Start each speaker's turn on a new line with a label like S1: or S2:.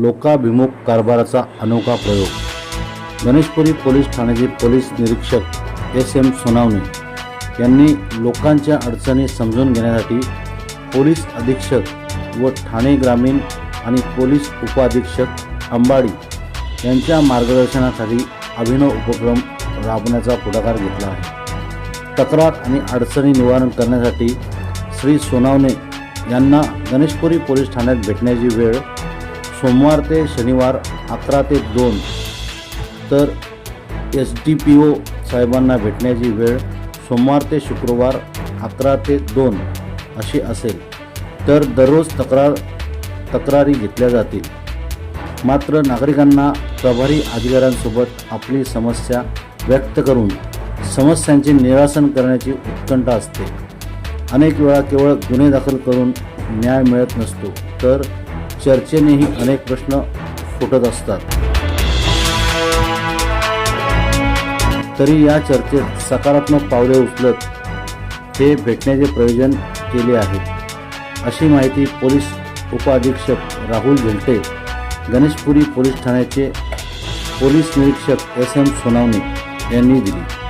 S1: लोकाभिमुख कारभाराचा अनोखा प्रयोग. गणेशपुरी पोलीस ठाण्याचे पोलीस निरीक्षक एस एम सोनावणे यांनी लोकांच्या अडचणी समजून घेण्यासाठी पोलीस अधीक्षक व ठाणे ग्रामीण आणि पोलीस उपअधीक्षक अंबाडी यांच्या मार्गदर्शनासाठी अभिनव उपक्रम राबवण्याचा पुढाकार घेतला आहे. तक्रार आणि अडचणी निवारण करण्यासाठी श्री सोनावणे यांना गणेशपुरी पोलीस ठाण्यात भेटण्याची वेळ सोमवार ते शनिवार अकरा ते दोन. तर एस डी पी ओ साहेबांना भेटण्याची वेळ सोमवार ते शुक्रवार अकरा ते दोन अशी असेल. तर दररोज तक्रार तक्रारी घेतल्या जातील. मात्र नागरिकांना प्रभारी अधिकाऱ्यांसोबत आपली समस्या व्यक्त करून समस्यांचे निरासन करण्याची उत्कंठा असते. अनेक वेळा केवळ गुन्हे दाखल करून न्याय मिळत नसतो. तर चर्चेनेही अनेक प्रश्न फुटत असतात. तरी या चर्चेत सकारात्मक पावले उचलत हे भेटण्याचे प्रयोजन केले आहे. अशी माहिती पोलीस उपअधीक्षक राहुल झेलटे गणेशपुरी पोलीस ठाण्याचे पोलीस निरीक्षक एस एम सोनावणे यांनी दिली.